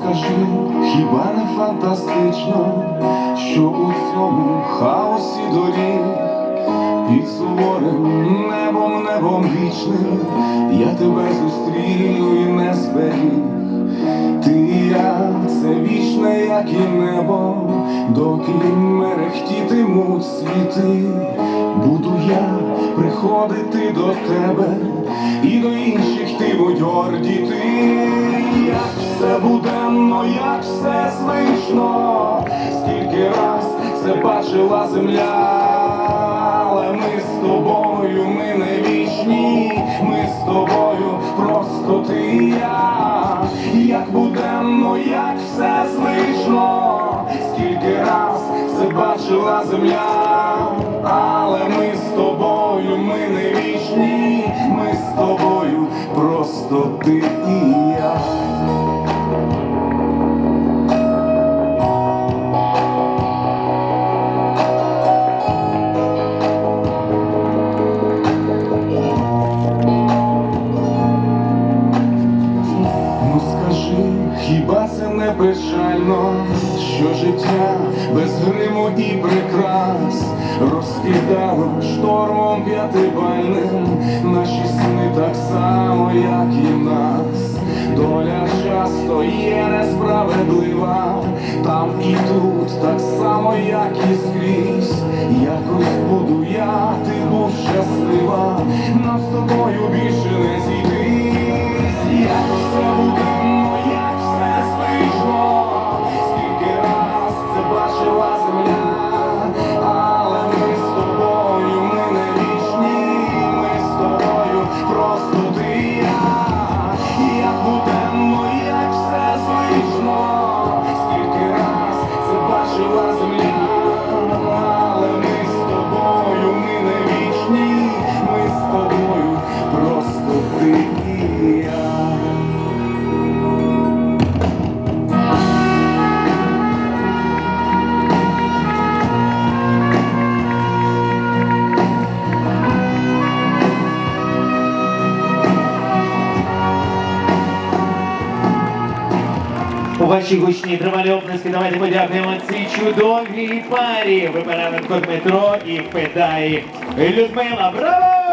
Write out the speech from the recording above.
скажи, хіба не фантастично, що у цьому хаосі доріг під суворим небом, небом вічним я тебе зустрію і не зберіг. Ти і я, це вічне, як і небо, доки мерехтітимуть світи, буду я приходити до тебе і до інших ти будь гордіти. Як все звично, скільки раз це бачила земля, але ми з тобою, ми не вічні, ми з тобою, просто ти і я, як буденно, як все звично, скільки раз це бачила земля, але ми з тобою, ми не вічні, ми з тобою, просто ти і я. Хіба це не печально, що життя без гриму і прикрас розкидало штормом п'ятибальним наші сни так само, як і нас. Доля часто є несправедлива, там і тут так само, як і скрізь. Якось буду я, ти був щаслива, нам з тобою більше У вашій гучній тривалі оплески давайте подякуємо цій чудовій парі. Вибираємо Дмитро і Педай Людмила. Браво!